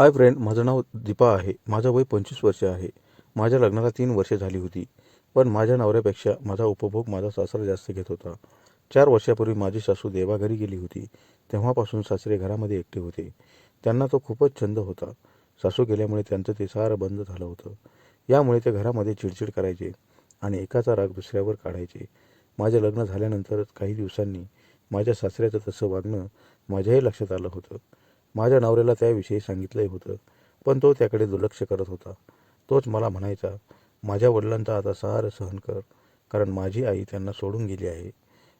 Hi friend माझं नाव दीपा आहे. माझं वय पंचवीस वर्ष आहे. माझ्या लग्नाला तीन वर्षे झाली होती. पण माझ्या नवऱ्यापेक्षा माझा उपभोग माझा सासरा जास्त घेत होता. चार वर्षापूर्वी माझी सासू देवाघरी गेली होती. तेव्हापासून सासरे घरामध्ये एकटे होते. त्यांना तो खूपच छंद होता. सासू गेल्यामुळे त्यांचं ते सारं बंद झालं होतं. यामुळे ते घरामध्ये चिडचिड करायचे आणि एकाचा राग दुसऱ्यावर काढायचे. माझे लग्न झाल्यानंतर काही दिवसांनी माझ्या सासऱ्याचं तसं वागणं माझ्याही लक्षात आलं होतं. माझ्या नवऱ्याला त्याविषयी सांगितलंही होतं पण तो त्याकडे दुर्लक्ष करत होता. तोच मला म्हणायचा माझ्या वडिलांचा आता सारं सहन कर कारण माझी आई त्यांना सोडून गेली आहे.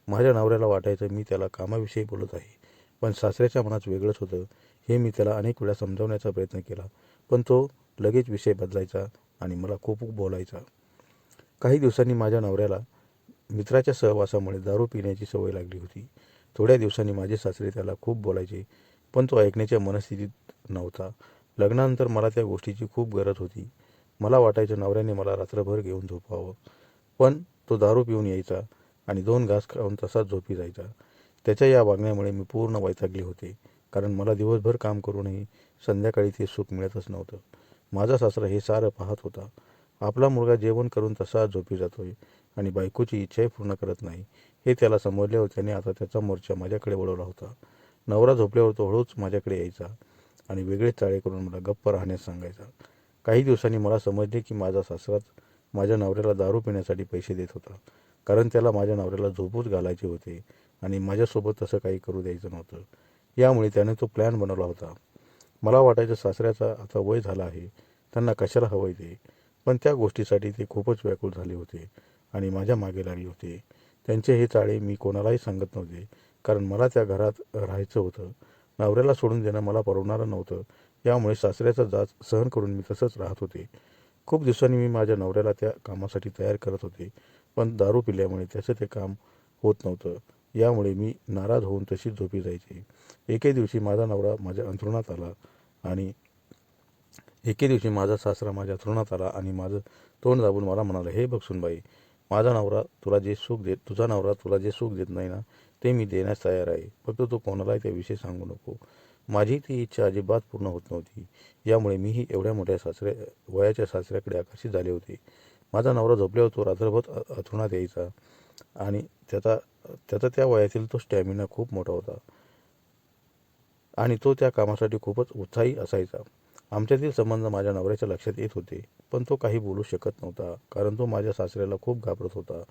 माझ्या नवऱ्याला वाटायचं मी त्याला कामाविषयी बोलत आहे पण सासऱ्याच्या मनात वेगळंच होतं. हे मी त्याला अनेक वेळा समजावण्याचा प्रयत्न केला पण तो लगेच विषय बदलायचा आणि मला खूप बोलायचा. काही दिवसांनी माझ्या नवऱ्याला मित्राच्या सहवासामुळे दारू पिण्याची सवय लागली होती. थोड्या दिवसांनी माझे सासरे त्याला खूप बोलायचे पण तो ऐकण्याच्या मनस्थितीत नव्हता. लग्नानंतर मला त्या गोष्टीची खूप गरज होती. मला वाटायचं नवऱ्याने मला रात्रभर घेऊन झोपावं. पण तो दारू पिऊन यायचा आणि दोन घास खाऊन तसाच झोपी जायचा. त्याच्या या वागण्यामुळे मी पूर्ण वैतागले होते. कारण मला दिवसभर काम करूनही संध्याकाळी ते सुख मिळतच नव्हतं. माझा सासरा हे सारं पाहत होता. आपला मुलगा जेवण करून तसाच झोपी जातोय आणि बायकोची इच्छाही पूर्ण करत नाही. हे त्याला समजल्यावर त्याने आता त्याचा मोर्चा माझ्याकडे वळवला होता. नवरा झोपल्यावर तो हळूच माझ्याकडे यायचा आणि वेगळेच चाळे करून मला गप्प राहण्यास सांगायचा. काही दिवसांनी मला समजले की माझा सासराच माझ्या नवऱ्याला दारू पिण्यासाठी पैसे देत होता. कारण त्याला माझ्या नवऱ्याला झोपूच घालायचे होते आणि माझ्यासोबत तसं काही करू द्यायचं नव्हतं. यामुळे त्याने तो प्लॅन बनवला होता. मला वाटायचं सासऱ्याचा आता वय झाला आहे. त्यांना कशाला हवं ते? पण त्या गोष्टीसाठी ते खूपच व्याकुळ झाले होते आणि माझ्या मागे लागले होते. त्यांचे हे चाळे मी कोणालाही सांगत नव्हते. कारण मला त्या घरात राहायचं होतं. नवऱ्याला सोडून देणं मला परवणारं नव्हतं. यामुळे सासऱ्याचा जाच सहन करून मी तसंच राहत होते. खूप दिवसांनी मी माझ्या नवऱ्याला त्या कामासाठी तयार करत होते. पण दारू पिल्यामुळे त्याचं ते काम होत नव्हतं. यामुळे मी नाराज होऊन तशीच झोपी जायची. एके दिवशी माझा नवरा माझ्या अंथरुणात आला आणि एके दिवशी माझा सासरा माझ्या अंथरुणात आला आणि माझं तोंड दाबून मला म्हणाला हे बघ सुनबाई माझा नवरा तुला जे सुख देत तुझा नवरा तुला जे सुख देत नाही ना ते मी देण्यास तयार आहे. फक्त तू कोणालाही त्याविषयी सांगू नको. माझी ती इच्छा अजिबात पूर्ण होत नव्हती. यामुळे मीही एवढ्या मोठ्या सासऱ्या वयाच्या सासऱ्याकडे आकर्षित झाले होते. माझा नवरा झोपल्यावर तो रात्रभर अ- यायचा. आणि त्याचा त्याचा त्या वयातील तो स्टॅमिना खूप मोठा होता. आणि तो त्या कामासाठी खूपच उत्साही असायचा. आमच्यातील संबंध माझ्या नवऱ्याच्या लक्षात येत होते पण तो काही बोलू शकत नव्हता कारण तो माझ्या सासऱ्याला खूप घाबरत होता.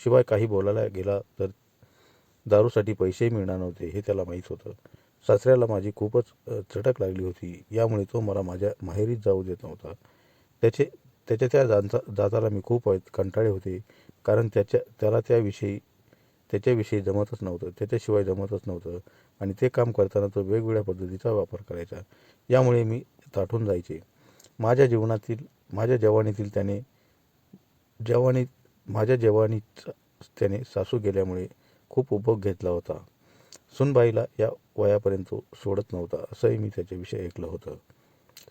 शिवाय काही बोलायला गेला तर दारूसाठी पैसेही मिळणार नव्हते हे त्याला माहीत होतं. सासऱ्याला माझी खूपच चटक लागली होती यामुळे तो मला माझ्या माहेरीत जाऊ देत नव्हता. त्याचे त्याच्या त्या जाचा जाताला मी खूप कंटाळे होते कारण त्याच्या त्याला त्याविषयी त्याच्याविषयी जमतच नव्हतं त्याच्याशिवाय जमतच नव्हतं आणि ते काम करताना तो वेगवेगळ्या पद्धतीचा वापर करायचा. यामुळे मी ताठून जायचे. माझ्या जीवनातील माझ्या जवानीतील त्याने जवानी माझ्या जवानीचा त्याने सासू गेल्यामुळे खूप उपभोग घेतला होता. सुनबाईला या वयापर्यंत तो सोडत नव्हता असंही मी त्याच्याविषयी ऐकलं होतं.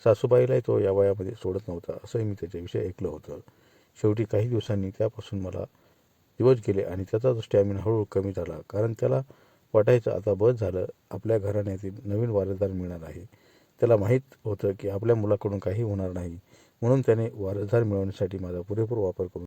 सासूबाईलाही तो या वयामध्ये सोडत नव्हता असंही मी त्याच्याविषयी ऐकलं होतं. शेवटी काही दिवसांनी त्यापासून मला दिवस गेले आणि त्याचा तो स्टॅमिना हळूहळू कमी झाला कारण त्याला वाटायचं आता बस झालं आपल्या घराण्यातील नवीन वारसदार मिळणार आहे. त्याला माहीत होतं की आपल्या मुलाकडून काही होणार नाही. म्हणून त्याने वारसदार मिळवण्यासाठी माझा पुरेपूर वापर करून